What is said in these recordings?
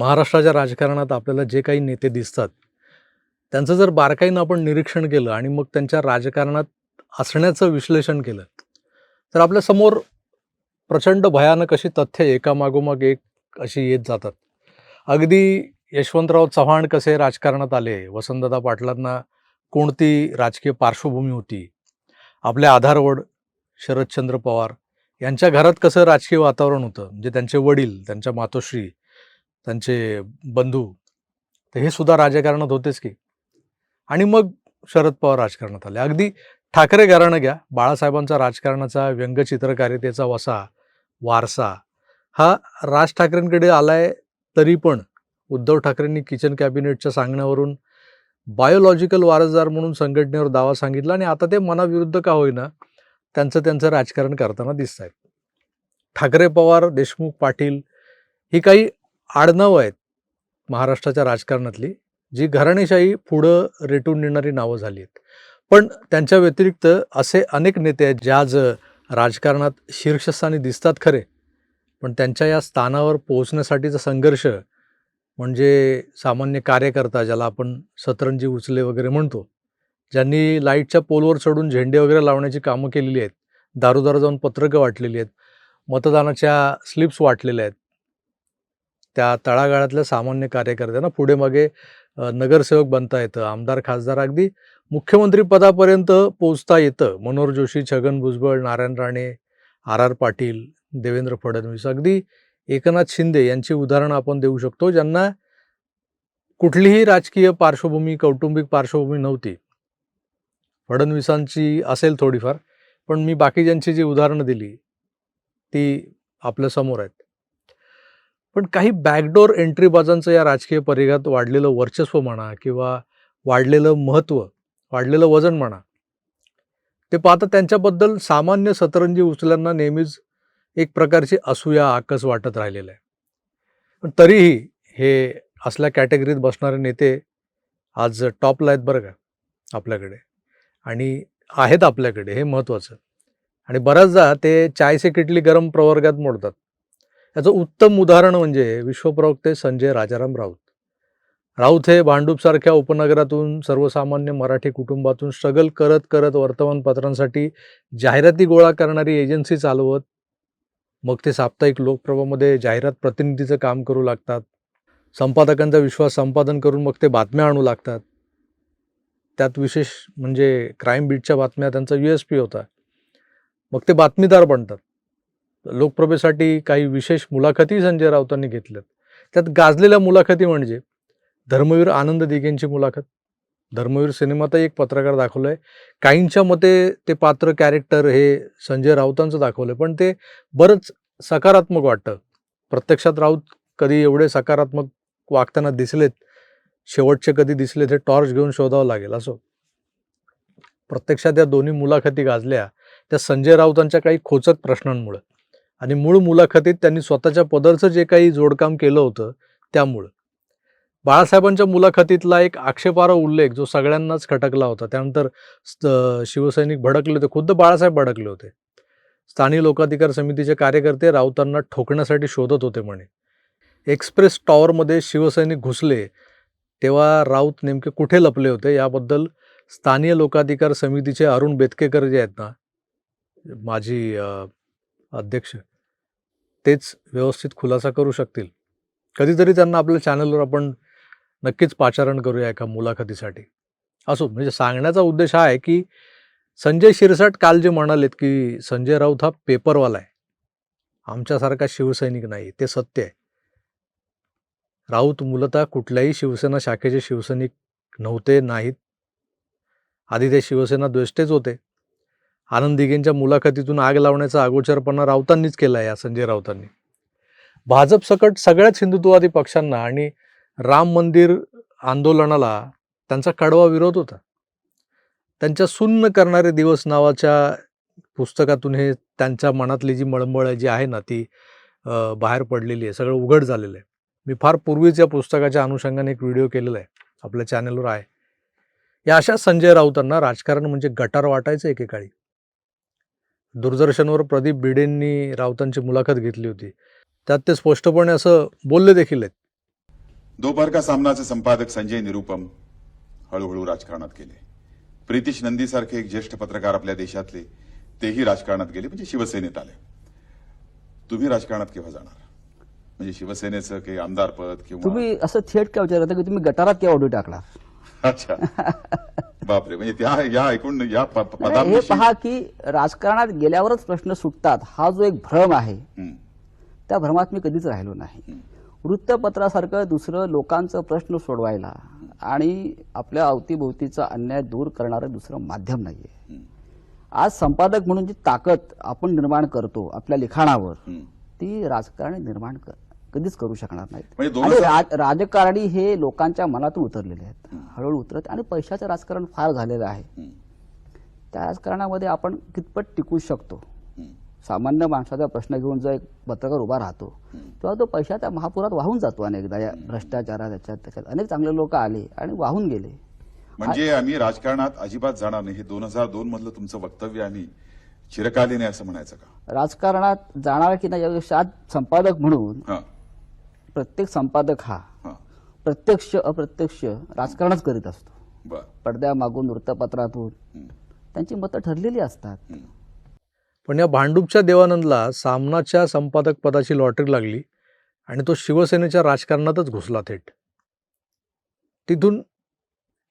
महाराष्ट्राच्या राजकारणात आपल्याला जे काही नेते दिसतात त्यांचं जर बारकाईनं आपण निरीक्षण केलं आणि मग त्यांच्या राजकारणात असण्याचं विश्लेषण केलं तर आपल्यासमोर प्रचंड भयानक अशी तथ्य एकामागोमाग एक अशी येत जातात. अगदी यशवंतराव चव्हाण कसे राजकारणात आले वसंतदादा पाटलांना कोणती राजकीय पार्श्वभूमी होती आपले आधारवड शरदचंद्र पवार यांच्या घरात कसं राजकीय वातावरण होतं म्हणजे त्यांचे वडील त्यांच्या मातोश्री त्यांचे बंधू. तर हे सुद्धा राजकारणात होतेच की. आणि मग शरद पवार राजकारणात आले. अगदी ठाकरे घराणं घ्या. बाळासाहेबांचा राजकारणाचा व्यंगचित्रकारितेचा वसा वारसा हा राज ठाकरेंकडे आलाय तरी पण उद्धव ठाकरेंनी किचन कॅबिनेटच्या सांगण्यावरून बायोलॉजिकल वारसदार म्हणून संघटनेवर दावा सांगितला आणि आता ते मनाविरुद्ध का होईना त्यांचं त्यांचं राजकारण करताना दिसत आहेत ठाकरे पवार देशमुख पाटील ही काही आडनावं आहेत महाराष्ट्राच्या राजकारणातली जी घराणेशाही पुढं रेटून नेणारी नावं झाली आहेत. पण त्यांच्या व्यतिरिक्त असे अनेक नेते आहेत जे आज राजकारणात शीर्षस्थानी दिसतात खरे. पण त्यांच्या या स्थानावर पोहोचण्यासाठीचा संघर्ष म्हणजे सामान्य कार्यकर्ता ज्याला आपण सतरंजी उचले वगैरे म्हणतो ज्यांनी लाईटच्या पोलवर चढून झेंडे वगैरे लावण्याची कामं केलेली आहेत दारोदार जाऊन पत्रकं वाटलेली आहेत मतदानाच्या स्लिप्स वाटलेल्या आहेत त्या तळागाळातल्या सामान्य कार्यकर्त्यांना पुढे मागे नगरसेवक बनता येतं आमदार खासदार अगदी मुख्यमंत्री पदापर्यंत पोचता येतं. मनोहर जोशी छगन भुजबळ नारायण राणे आर आर पाटील देवेंद्र फडणवीस अगदी एकनाथ शिंदे यांची उदाहरणं आपण देऊ शकतो ज्यांना कुठलीही राजकीय पार्श्वभूमी कौटुंबिक पार्श्वभूमी नव्हती. फडणवीसांची असेल थोडीफार पण मी बाकीच्यांची जी उदाहरणं दिली ती आपल्यासमोर आहेत. पण काही बॅकडोर एंट्रीबाजांचं या राजकीय परिघात वाढलेलं वर्चस्व म्हणा किंवा वाढलेलं महत्त्व वाढलेलं वजन म्हणा ते पाहता त्यांच्याबद्दल सामान्य सतरंजी उचल्यांना नेहमीच एक प्रकारची असूया आकस वाटत राहिलेलं आहे. पण तरीही हे असल्या कॅटेगरीत बसणारे नेते आज टॉपला आहेत बरं का आपल्याकडे आणि आहेत आपल्याकडे हे महत्त्वाचं आणि बऱ्याचदा ते चायसे किटली गरम प्रवर्गात मोडतात. याचं उत्तम उदाहरण म्हणजे विश्वप्रवक्ते संजय राजाराम राऊत. राऊत हे भांडूपसारख्या उपनगरातून सर्वसामान्य मराठी कुटुंबातून स्ट्रगल करत करत वर्तमानपत्रांसाठी जाहिराती गोळा करणारी एजन्सी चालवत मग ते साप्ताहिक लोकप्रभामध्ये जाहिरात प्रतिनिधीचं काम करू लागतात. संपादकांचा विश्वास संपादन करून मग ते बातम्या आणू लागतात. त्यात विशेष म्हणजे क्राईम बीटच्या बातम्या त्यांचा यू एस पी होता. मग ते बातमीदार बनतात. लोकप्रभेसाठी काही विशेष मुलाखती संजय राऊतांनी घेतल्यात. त्यात गाजलेल्या मुलाखती म्हणजे धर्मवीर आनंद दिघेंची मुलाखत. धर्मवीर सिनेमातही एक पत्रकार दाखवलं आहे काहींच्या मते ते पात्र कॅरेक्टर हे संजय राऊतांचं दाखवलं पण ते बरंच सकारात्मक वाटतं. प्रत्यक्षात राऊत कधी एवढे सकारात्मक वागताना दिसलेत. शेवटचे कधी दिसलेत हे टॉर्च घेऊन शोधावं लागेल असो. प्रत्यक्षात या दोन्ही मुलाखती गाजल्या. त्या संजय राऊतांच्या काही खोचक प्रश्नांमुळे. आणि मूळ मुलाखतीत त्यांनी स्वतःच्या पदरचं जे काही जोडकाम केलं होतं त्यामुळं. बाळासाहेबांच्या मुलाखतीतला एक आक्षेपार्ह उल्लेख जो सगळ्यांनाच खटकला होता. त्यानंतर स्त- शिवसैनिक भडकले होते. खुद्द बाळासाहेब भडकले होते. स्थानिक लोकाधिकार समितीचे कार्यकर्ते राऊतांना ठोकण्यासाठी शोधत होते म्हणे. एक्सप्रेस टॉवरमध्ये शिवसैनिक घुसले तेव्हा राऊत नेमके कुठे लपले होते? याबद्दल स्थानीय लोकाधिकार समितीचे अरुण बेतकेकर जे आहेत ना माझी अध्यक्ष तेच व्यवस्थित खुलासा करू शकतील. कधीतरी त्यांना आपल्या चॅनलवर आपण नक्कीच पाचारण करूया एका मुलाखतीसाठी. असो म्हणजे सांगण्याचा उद्देश हा आहे की संजय शिरसाट काल जे म्हणालेत की संजय राऊत हा पेपरवाला आहे. आमच्यासारखा शिवसैनिक नाही ते सत्य आहे. राऊत मूलतः कुठल्याही शिवसेना शाखेचे शिवसैनिक नव्हते नाहीत. आधी ते शिवसेना द्वेष्टेच होते. आनंद दिघेंच्या मुलाखतीतून आग लावण्याचा अगोचरपणा राऊतांनीच केला या संजय राऊतांनी. भाजप सकट सगळ्याच हिंदुत्ववादी पक्षांना आणि राम मंदिर आंदोलनाला त्यांचा कडवा विरोध होता. त्यांच्या सुन्न करणारे दिवस नावाच्या पुस्तकातून हे त्यांच्या मनातली जी मळमळ जी आहे ना ती बाहेर पडलेली आहे सगळं उघड झालेलं आहे. मी फार पूर्वीच या पुस्तकाच्या अनुषंगाने एक व्हिडिओ केलेला आहे आपल्या चॅनलवर आहे. या अशा संजय राऊतांना राजकारण म्हणजे गटार वाटायचं एकेकाळी. दूरदर्शनवर प्रदीप भिडेंनी राऊतांची मुलाखत घेतली होती. त्यात ते स्पष्टपणे असं बोलले देखील आहेत. दोपहर का सामनाचे संपादक संजय निरुपम हळूहळू राजकारणात गेले. प्रितिश नंदीसारखे एक ज्येष्ठ पत्रकार आपल्या देशातले तेही राजकारणात गेले म्हणजे शिवसेनेत आले. तुम्ही राजकारणात केव्हा जाणार? म्हणजे शिवसेनेचं काही आमदारपद किंवा तुम्ही असं थेट काय विचारता की तुम्ही गटारात केव्हा ऑडिओ टाकला अच्छा. बापरे म्हणजे त्या या ऐकून या प- प- हे पदांविषयी पहा की राजकारणात गेल्यावरच प्रश्न सुटतात. हा जो एक भ्रम आहे हं, त्या भ्रमात मी कधीच राहिलो नाही. वृत्तपत्रासारखं दुसरं लोकांचं प्रश्न सोडवायला आणि आपल्या अवतीभोवतीचा अन्याय दूर करणारं दुसरं माध्यम नाहीये. आज संपादक म्हणून जी ताकद आपण निर्माण करतो आपल्या लिखाणावर हं. ती राजकारणी निर्माण कर- कधीच करू शकणार नाहीत. म्हणजे आणि राजकारणी हे लोकांच्या मनातून उतरलेले आहेत. हळूहळू उतरत आणि पैशाचं राजकारण फार झालेलं आहे. त्या राजकारणामध्ये आपण कितपत टिकू शकतो? सामान्य माणसाचा प्रश्न घेऊन जो एक पत्रकार उभा राहतो तेव्हा तो पैशाच्या महापुरात वाहून जातो अनेकदा या भ्रष्टाचारात त्याच्यात त्याच्यात. अनेक चांगले लोक आले आणि वाहून गेले. म्हणजे आम्ही राजकारणात अजिबात जाणार नाही. हे दोन हजार दोन मधलं तुमचं वक्तव्य आम्ही चिरकालीन असं म्हणायचं का? राजकारणात जाणार की नाही आज संपादक म्हणून प्रत्येक संपादक हा प्रत्यक्ष अप्रत्यक्ष राजकारणच करीत असतो. बर. पडद्यामागून वृत्तपत्रातून. त्यांची मतं ठरलेली असतात. पण या भांडूपच्या देवानंदला सामनाच्या संपादक पदाची लॉटरी लागली आणि तो शिवसेनेच्या राजकारणातच घुसला थेट. तिथून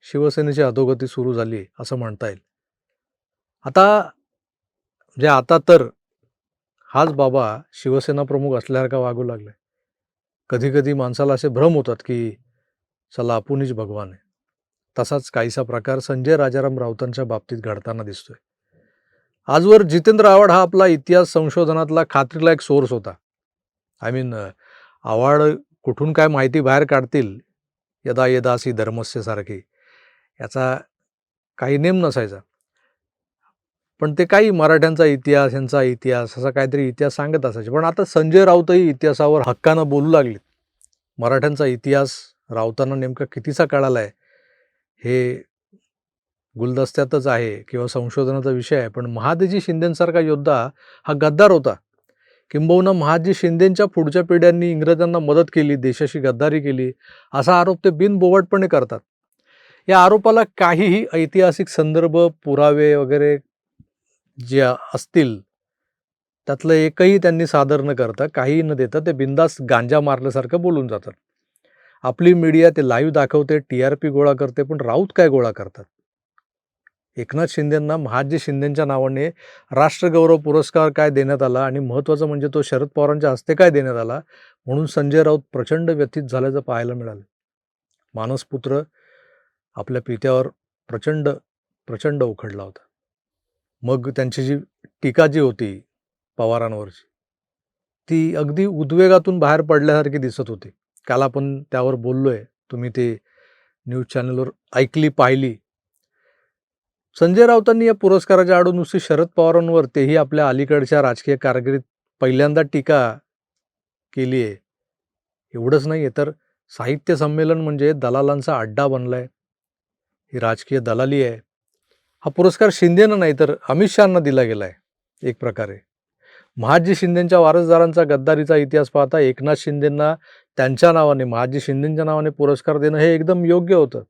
शिवसेनेची अधोगती सुरू झाली असं म्हणता येईल. आता म्हणजे आता तर हाच बाबा शिवसेना प्रमुख असल्यासारखा वागू लागलाय. कधी कधी माणसाला असे भ्रम होतात की चला आपणच भगवान आहे. तसाच काहीसा प्रकार संजय राजाराम राऊतांच्या बाबतीत घडताना दिसतोय. आजवर जितेंद्र आव्हाड हा आपला इतिहास संशोधनातला खात्रीला एक सोर्स होता. आय मीन आव्हाड कुठून काय माहिती बाहेर काढतील यदा यदासी धर्मस्य सारखी याचा काही नेम नसायचा. पण ते काही मराठ्यांचा इतिहास यांचा इतिहास असा काहीतरी इतिहास सांगत असायचे. पण आता संजय राऊतही इतिहासावर हक्कानं बोलू लागले मराठ्यांचा इतिहास राऊतांना नेमका कितीचा कळाला आहे हे गुलदस्त्यातच आहे किंवा संशोधनाचा विषय आहे. पण महादजी शिंदेसारखा योद्धा हा गद्दार होता. किंबहुना महादजी शिंदेच्या पुढच्या पिढ्यांनी इंग्रजांना मदत केली देशाशी गद्दारी केली असा आरोप ते बिनबोवटपणे करतात. या आरोपाला काहीही ऐतिहासिक संदर्भ पुरावे वगैरे जे असतील त्यातलं एकही त्यांनी सादर न करता काहीही न देता ते बिंदास गांजा मारल्यासारखं बोलून जातात. आपली मीडिया ते लाईव्ह दाखवते टी आर पी गोळा करते पण राऊत काय गोळा करतात? एकनाथ शिंदेंना महाजी शिंदेंच्या नावाने राष्ट्रगौरव पुरस्कार काय देण्यात आला आणि महत्त्वाचं म्हणजे तो शरद पवारांच्या हस्ते काय देण्यात आला म्हणून संजय राऊत प्रचंड व्यथित झाल्याचं पाहायला मिळालं. मानसपुत्र आपल्या पित्यावर प्रचंड प्रचंड उखडला होता. मग त्यांची जी टीका जी होती पवारांवरची ती अगदी उद्वेगातून बाहेर पडल्यासारखी दिसत होती. काल आपण त्यावर बोललोय तुम्ही ते न्यूज चॅनलवर ऐकली पाहिली. संजय राऊतांनी या पुरस्काराच्या आडून नुसती शरद पवारांवर तेही आपल्या अलीकडच्या राजकीय कारकिर्दीत पहिल्यांदा टीका केली आहे एवढंच नाही आहे तर साहित्य संमेलन म्हणजे दलालांचा अड्डा बनला आहे ही राजकीय दलाली आहे. हा पुरस्कार शिंदेना नाही तर अमित शहाना दिला गेला आहे एक प्रकारे. महाजी शिंदेंच्या वारसदारांचा गद्दारीचा इतिहास पाहता एकनाथ शिंदेंना त्यांच्या नावाने महाजी शिंदेंच्या नावाने पुरस्कार देणं हे एकदम योग्य होतं.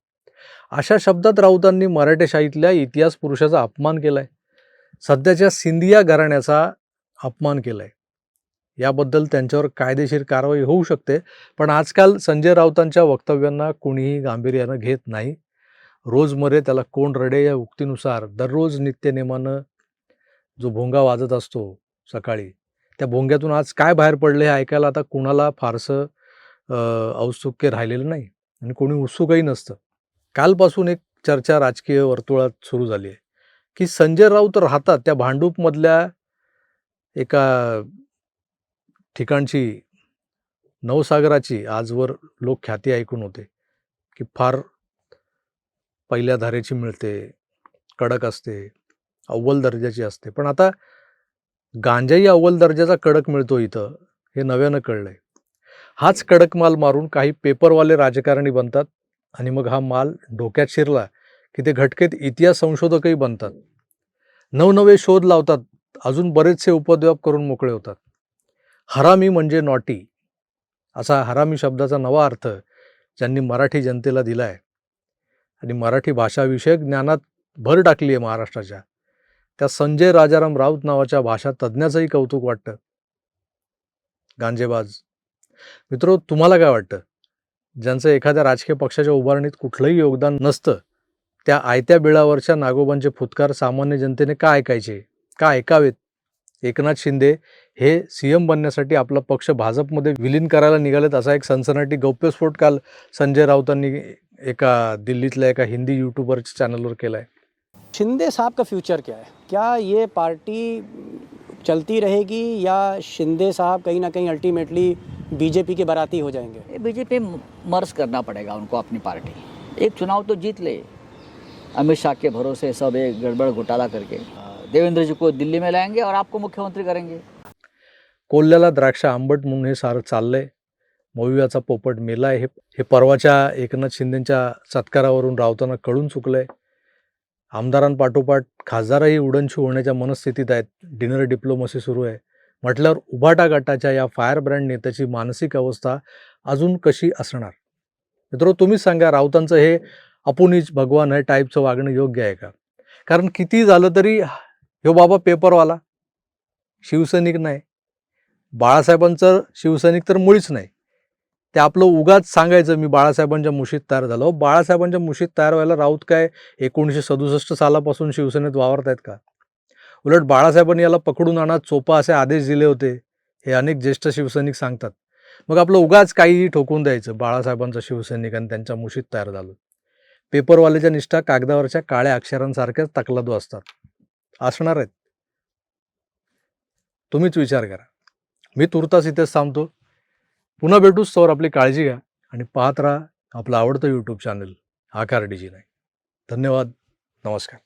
अशा शब्दात राऊतांनी मराठेशाहीतल्या इतिहास पुरुषाचा अपमान केला आहे सध्याच्या सिंधिया घराण्याचा अपमान केलाय. याबद्दल त्यांच्यावर कायदेशीर कारवाई होऊ शकते पण आजकाल संजय राऊतांच्या वक्तव्यांना कुणीही गांभीर्यानं घेत नाही. रोज मरे त्याला कोण रडे या उक्तीनुसार दररोज नित्यनेमानं जो भोंगा वाजत असतो सकाळी त्या भोंग्यातून आज काय बाहेर पडले हे ऐकायला आता कुणाला फारसं औत्सुक्य राहिलेलं नाही आणि कोणी उत्सुकही नसतं. कालपासून एक चर्चा राजकीय वर्तुळात सुरू झाली आहे की संजय राऊत राहतात त्या भांडूपमधल्या एका ठिकाणची नवसागराची आजवर लोक ख्याती ऐकून होते की फार पहिल्या धारेची मिळते कडक असते अव्वल दर्जाची असते. पण आता गांजाही अव्वल दर्जाचा कडक मिळतो इथं हे नव्यानं कळलंय. हाच कडक माल मारून काही पेपरवाले राजकारणी बनतात आणि मग हा माल डोक्यात शिरला की ते घटकेत इतिहास संशोधकही बनतात. नवनवे शोध लावतात अजून बरेचसे उपद्व्याप करून मोकळे होतात. हरामी म्हणजे नॉटी असा हरामी शब्दाचा नवा अर्थ ज्यांनी मराठी जनतेला दिला आहे आणि मराठी भाषाविषयक ज्ञानात भर टाकली आहे महाराष्ट्राच्या. त्या संजय राजाराम राऊत नावाच्या भाषा तज्ज्ञाचंही कौतुक वाटतं. गांजेबाज. मित्रो तुम्हाला काय वाटतं? ज्यांचं एखाद्या राजकीय पक्षाच्या उभारणीत कुठलंही योगदान नसतं त्या आयत्या बिळावरच्या नागोबांचे फुतकार सामान्य जनतेने का ऐकायचे? का ऐकावेत? एकनाथ शिंदे हे सी एम बनण्यासाठी आपला पक्ष भाजपमध्ये विलीन करायला निघालेत असा एक सनसनाटी गौप्यस्फोट काल संजय राऊतांनी एका दिल्लीतल्या एका हिंदी यूट्यूबरच्या चॅनलवर केला आहे शिंदे साहब का फ्यूचर क्या है? क्या ये पार्टी चलती रहेगी या शिंदे साहब कहीं ना कहीं अल्टीमेटली बीजेपी के बराती हो जाएँगे? बीजेपी मर्ज करना पड़ेगा उनको अपनी पार्टी एक चुनाव तो जीत ले। अमित शाह के भरोसे सब एक गड़बड़ घोटाला करके। देवेंद्र जी को दिल्ली में लाएँगे और आपको मुख्यमंत्री करेंगे। कोल्ह्याला द्राक्ष आंबट म्हणून हे सारं चाललंय. मौवियाचा पोपट मेला हे हे परवाच्या एकनाथ शिंदेच्या सत्कारावरून रावताना कळून चुकलंय. आमदारांपाठोपाठ खासदारही उडनशू होण्याच्या मनस्थितीत आहेत. डिनर डिप्लोमसी सुरू आहे. म्हटल्यावर उभाटा गटाच्या या फायर ब्रँड नेत्याची मानसिक अवस्था अजून कशी असणार? मित्रो तुम्हीच सांगा राऊतांचं हे अपुनीच भगवान आहे टाईपचं वागणं योग्य आहे का? कारण किती झालं तरी ह्यो बाबा पेपरवाला. शिवसैनिक नाही. बाळासाहेबांचं शिवसैनिक तर मुळीच नाही. ते आपलं उगाच सांगायचं मी बाळासाहेबांच्या मुशीत तयार झालो. बाळासाहेबांच्या मुशीत तयार व्हायला राऊत काय एकोणीसशे सदुसष्ट सालापासून शिवसेनेत वावरत आहेत का? उलट बाळासाहेबांनी याला पकडून आणा चोपा असे आदेश दिले होते हे अनेक ज्येष्ठ शिवसैनिक सांगतात. मग आपलं उगाच काहीही ठोकून द्यायचं बाळासाहेबांचा शिवसैनिक आणि त्यांच्या मुशीत तयार झालो. पेपरवाल्याच्या निष्ठा कागदावरच्या काळ्या अक्षरांसारख्याच तकलादू असतात. असणार आहेत. तुम्हीच विचार करा. मी तुर्तास इथेच थांबतो. पुन्हा भेटूच तोवर आपली काळजी घ्या आणि पाहत राहा आपलं आवडतं यूट्यूब चॅनल आकार डीजी नाही धन्यवाद. नमस्कार.